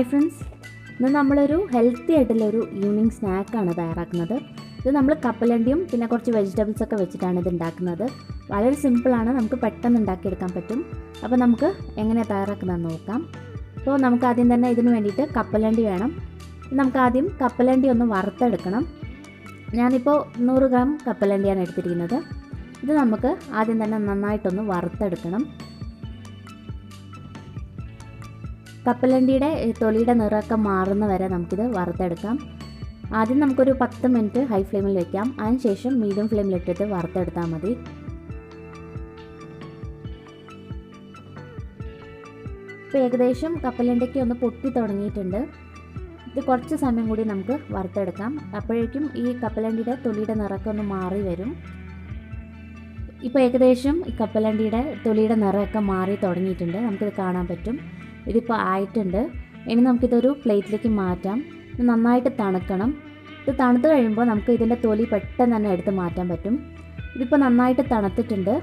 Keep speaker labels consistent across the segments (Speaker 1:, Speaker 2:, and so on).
Speaker 1: ഇത് നമ്മളൊരു ഹെൽത്തി ആയിട്ടുള്ള ഒരു ഈവനിങ് സ്നാക്കാണ് തയ്യാറാക്കുന്നത്. ഇത് നമ്മൾ കപ്പലണ്ടിയും പിന്നെ കുറച്ച് വെജിറ്റബിൾസ് ഒക്കെ വെച്ചിട്ടാണ് ഇത് ഉണ്ടാക്കുന്നത്. വളരെ സിമ്പിളാണ് നമുക്ക് പെട്ടെന്ന് ഉണ്ടാക്കിയെടുക്കാൻ പറ്റും. അപ്പോൾ നമുക്ക് എങ്ങനെ തയ്യാറാക്കുന്നതെന്ന് നോക്കാം. അപ്പോൾ നമുക്ക് ആദ്യം തന്നെ ഇതിന് വേണ്ടിയിട്ട് കപ്പലണ്ടി വേണം. നമുക്ക് ആദ്യം കപ്പലണ്ടി ഒന്ന് വറുത്തെടുക്കണം. ഞാനിപ്പോൾ നൂറ് ഗ്രാം കപ്പലണ്ടിയാണ് എടുത്തിരിക്കുന്നത്. ഇത് നമുക്ക് ആദ്യം തന്നെ നന്നായിട്ടൊന്ന് വറുത്തെടുക്കണം. കപ്പലണ്ടിയുടെ തൊലിയുടെ നിറമൊക്കെ മാറുന്ന വരെ നമുക്കിത് വറുത്തെടുക്കാം. ആദ്യം നമുക്കൊരു പത്ത് മിനിറ്റ് ഹൈ ഫ്ലെയിമിൽ വെക്കാം. അതിനുശേഷം മീഡിയം ഫ്ലെയിമിൽ ഇട്ടിട്ട് വറുത്തെടുത്താൽ മതി. ഇപ്പോൾ ഏകദേശം കപ്പലണ്ടയ്ക്ക് ഒന്ന് പൊട്ടി തുടങ്ങിയിട്ടുണ്ട്. ഇത് കുറച്ച് സമയം കൂടി നമുക്ക് വറുത്തെടുക്കാം. അപ്പോഴേക്കും ഈ കപ്പലണ്ടിയുടെ തൊലിയുടെ നിറമൊക്കെ ഒന്ന് മാറി വരും. ഇപ്പോൾ ഏകദേശം ഈ കപ്പലണ്ടിയുടെ തൊലിയുടെ നിറമൊക്കെ മാറി തുടങ്ങിയിട്ടുണ്ട്. നമുക്കിത് കാണാൻ പറ്റും. ഇതിപ്പോൾ ആയിട്ടുണ്ട്. ഇനി നമുക്കിതൊരു പ്ലേറ്റിലേക്ക് മാറ്റാം. ഇത് നന്നായിട്ട് തണുക്കണം. ഇത് തണുത്ത് കഴിയുമ്പോൾ നമുക്ക് ഇതിന്റെ തൊലി പെട്ടെന്ന് തന്നെ എടുത്ത് മാറ്റാൻ പറ്റും. ഇതിപ്പോൾ നന്നായിട്ട് തണുത്തിട്ടുണ്ട്.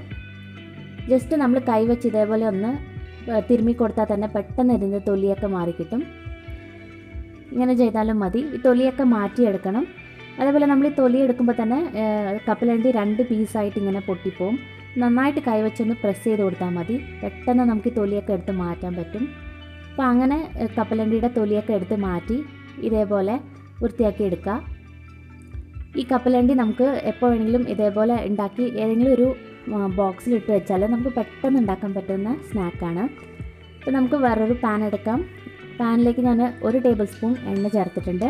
Speaker 1: ജസ്റ്റ് നമ്മൾ കൈ കൈവച്ച് ഇതേപോലെ ഒന്ന് തിരുമ്മി കൊടുത്താൽ തന്നെ പെട്ടെന്ന് ഇതിന്റെ തൊലിയൊക്കെ മാറിക്കിട്ടും ഇങ്ങനെ ചെയ്താലും മതി. ഈ തൊലിയൊക്കെ മാറ്റിയെടുക്കണം. അതേപോലെ നമ്മൾ ഈ തൊലി എടുക്കുമ്പോൾ തന്നെ കപ്പലണ്ടി രണ്ട് പീസായിട്ട് ഇങ്ങനെ പൊട്ടിപ്പോവും. നന്നായിട്ട് കൈവച്ചൊന്ന് പ്രസ് ചെയ്ത് കൊടുത്താൽ മതി. പെട്ടെന്ന് നമുക്ക് ഈ തൊലിയൊക്കെ എടുത്ത് മാറ്റാൻ പറ്റും. അപ്പോൾ അങ്ങനെ കപ്പലണ്ടിയുടെ തൊലിയൊക്കെ എടുത്ത് മാറ്റി ഇതേപോലെ വൃത്തിയാക്കി എടുക്കുക. ഈ കപ്പലണ്ടി നമുക്ക് എപ്പോൾ വേണമെങ്കിലും ഇതേപോലെ ഉണ്ടാക്കി ഏതെങ്കിലും ഒരു ബോക്സിൽ ഇട്ട് വെച്ചാൽ നമുക്ക് പെട്ടെന്ന് ഉണ്ടാക്കാൻ പറ്റുന്ന സ്നാക്കാണ്. അപ്പോൾ നമുക്ക് വേറൊരു പാൻ എടുക്കാം. പാനിലേക്ക് ഞാൻ ഒരു ടേബിൾ സ്പൂൺ എണ്ണ ചേർത്തിട്ടുണ്ട്.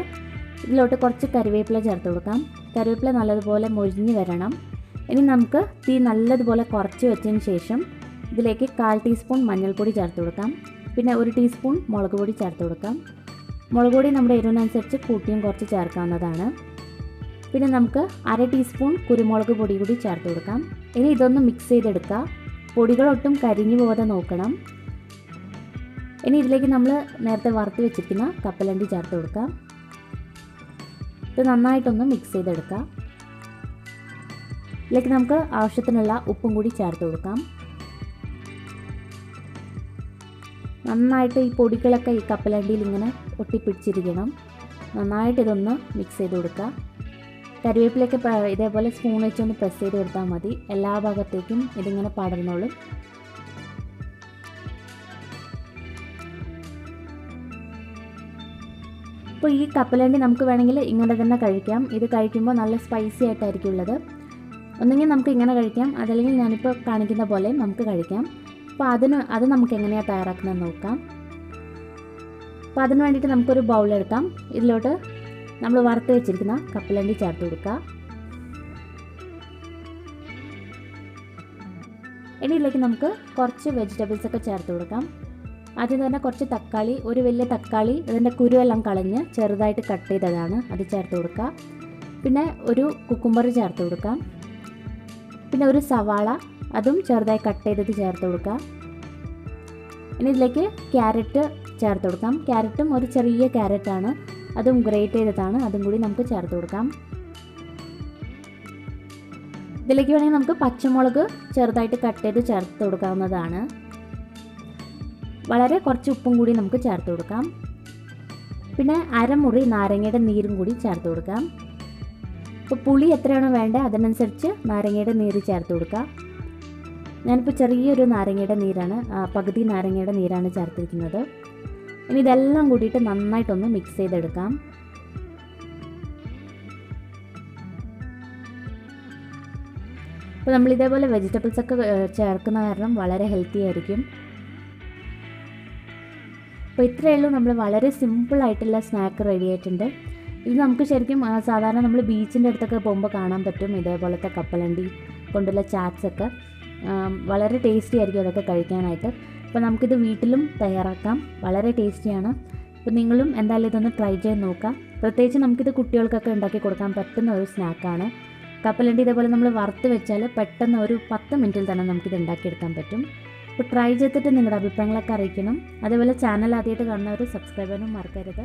Speaker 1: ഇതിലോട്ട് കുറച്ച് കറിവേപ്പില ചേർത്ത് കൊടുക്കാം. കറിവേപ്പില നല്ലതുപോലെ മൊഴിഞ്ഞ് വരണം. ഇനി നമുക്ക് തീ നല്ലതുപോലെ കുറച്ച് വെച്ചതിന് ശേഷം ഇതിലേക്ക് കാൽ ടീസ്പൂൺ മഞ്ഞൾപ്പൊടി ചേർത്ത് കൊടുക്കാം. പിന്നെ ഒരു ടീസ്പൂൺ മുളക് പൊടി ചേർത്ത് കൊടുക്കാം. മുളക് പൊടി നമ്മുടെ എരിവിനനുസരിച്ച് കൂട്ടിയും കുറച്ച് ചേർക്കാവുന്നതാണ്. പിന്നെ നമുക്ക് അര ടീസ്പൂൺ കുരുമുളക് പൊടി കൂടി ചേർത്ത് കൊടുക്കാം. ഇനി ഇതൊന്ന് മിക്സ് ചെയ്തെടുക്കുക പൊടികളൊട്ടും കരിഞ്ഞു പോകാതെ നോക്കണം. ഇനി ഇതിലേക്ക് നമ്മൾ നേരത്തെ വറുത്ത് വെച്ചിരിക്കുന്ന കപ്പലണ്ടി ചേർത്ത് കൊടുക്കാം. ഇത് നന്നായിട്ടൊന്ന് മിക്സ് ചെയ്തെടുക്കാം. ഇതിലേക്ക് നമുക്ക് ആവശ്യത്തിനുള്ള ഉപ്പും കൂടി ചേർത്ത് കൊടുക്കാം. നന്നായിട്ട് ഈ പൊടികളൊക്കെ ഈ കപ്പലണ്ടിയിൽ ഇങ്ങനെ ഒട്ടിപ്പിടിച്ചിരിക്കണം. നന്നായിട്ട് ഇതൊന്ന് മിക്സ് ചെയ്ത് കൊടുക്കുക. കറിവേപ്പിലൊക്കെ ഇതേപോലെ സ്പൂൺ വെച്ചൊന്ന് പ്രസ് ചെയ്ത് കൊടുത്താൽ മതി. എല്ലാ ഭാഗത്തേക്കും ഇതിങ്ങനെ പടർന്നോളും. ഇപ്പോൾ ഈ കപ്പലണ്ടി നമുക്ക് വേണമെങ്കിൽ ഇങ്ങനെ തന്നെ കഴിക്കാം. ഇത് കഴിക്കുമ്പോൾ നല്ല സ്പൈസി ആയിട്ടായിരിക്കും ഉള്ളത്. ഒന്നെങ്കിൽ നമുക്ക് ഇങ്ങനെ കഴിക്കാം. അതല്ലെങ്കിൽ ഞാനിപ്പോൾ കാണിക്കുന്ന പോലെ നമുക്ക് കഴിക്കാം. അപ്പോൾ അതിന് അത് നമുക്ക് എങ്ങനെയാണ് തയ്യാറാക്കുന്നത് നോക്കാം. അപ്പോൾ അതിന് വേണ്ടിയിട്ട് നമുക്കൊരു ബൗൾ എടുക്കാം. ഇതിലോട്ട് നമ്മൾ വറുത്ത് വെച്ചിരിക്കുന്ന കപ്പലണ്ടി ചേർത്ത് കൊടുക്കുക. ഇനി ഇതിലേക്ക് നമുക്ക് കുറച്ച് വെജിറ്റബിൾസ് ഒക്കെ ചേർത്ത് കൊടുക്കാം. ആദ്യം തന്നെ കുറച്ച് തക്കാളി ഒരു വലിയ തക്കാളി അതിന്റെ കുരുവെല്ലാം കളഞ്ഞ് ചെറുതായിട്ട് കട്ട് ചെയ്തതാണ് അത് ചേർത്ത് കൊടുക്കുക. പിന്നെ ഒരു കുക്കുംബർ ചേർത്ത് കൊടുക്കാം. പിന്നെ ഒരു സവാള അതും ചെറുതായി കട്ട് ചെയ്തത് ചേർത്ത് കൊടുക്കുക. ഇനി ഇതിലേക്ക് ക്യാരറ്റ് ചേർത്ത് കൊടുക്കാം. ക്യാരറ്റും ഒരു ചെറിയ ക്യാരറ്റാണ്. അതും ഗ്രേറ്റ് ചെയ്തതാണ്. അതും കൂടി നമുക്ക് ചേർത്ത് കൊടുക്കാം. ഇതിലേക്ക് വേണമെങ്കിൽ നമുക്ക് പച്ചമുളക് ചെറുതായിട്ട് കട്ട് ചെയ്ത് ചേർത്ത് കൊടുക്കാവുന്നതാണ്. വളരെ കുറച്ച് ഉപ്പും കൂടി നമുക്ക് ചേർത്ത് കൊടുക്കാം. പിന്നെ അരമുറി നാരങ്ങയുടെ നീരും കൂടി ചേർത്ത് കൊടുക്കാം. ഇപ്പോൾ പുളി എത്രയാണോ വേണ്ടത് അതിനനുസരിച്ച് നാരങ്ങയുടെ നീര് ചേർത്ത് കൊടുക്കുക ഞാനിപ്പോൾ ചെറിയൊരു നാരങ്ങയുടെ നീരാണ് പകുതി നാരങ്ങയുടെ നീരാണ് ചേർത്തിരിക്കുന്നത്. ഇനി ഇതെല്ലാം കൂടിയിട്ട് നന്നായിട്ടൊന്ന് മിക്സ് ചെയ്തെടുക്കാം. അപ്പോൾ നമ്മൾ ഇതേപോലെ വെജിറ്റബിൾസ് ഒക്കെ ചേർക്കുന്ന കാരണം വളരെ ഹെൽത്തി ആയിരിക്കും. അപ്പോൾ ഇത്രയേ ഉള്ളൂ. നമ്മൾ വളരെ സിമ്പിളായിട്ടുള്ള സ്നാക്ക് റെഡി ആയിട്ടുണ്ട്. ഇത് നമുക്ക് ശരിക്കും സാധാരണ നമ്മൾ ബീച്ചിന്റെ അടുത്തൊക്കെ പോകുമ്പോൾ കാണാൻ പറ്റും. ഇതേപോലത്തെ കപ്പലണ്ടി കൊണ്ടുള്ള ചാറ്റ്സ് ഒക്കെ. വളരെ ടേസ്റ്റി ആയിരിക്കും അതൊക്കെ കഴിക്കാനായിട്ട്. അപ്പോൾ നമുക്കിത് വീട്ടിലും തയ്യാറാക്കാം. വളരെ ടേസ്റ്റിയാണ് അപ്പോൾ നിങ്ങളും എന്തായാലും ഇതൊന്ന് ട്രൈ ചെയ്ത് നോക്കാം. പ്രത്യേകിച്ച് നമുക്കിത് കുട്ടികൾക്കൊക്കെ ഉണ്ടാക്കി കൊടുക്കാൻ പറ്റുന്ന ഒരു സ്നാക്കാണ് കപ്പലണ്ടി ഇതേപോലെ നമ്മൾ വറുത്ത് വെച്ചാൽ പെട്ടെന്ന് ഒരു പത്ത് മിനിറ്റിൽ തന്നെ നമുക്കിത് ഉണ്ടാക്കിയെടുക്കാൻ പറ്റും. അപ്പോൾ ട്രൈ ചെയ്തിട്ട് നിങ്ങളുടെ അഭിപ്രായങ്ങളൊക്കെ അറിയിക്കണം. അതേപോലെ ചാനൽ ആദ്യമായിട്ട് കാണുന്നവർ സബ്സ്ക്രൈബ് ചെയ്യാനും മറക്കരുത്.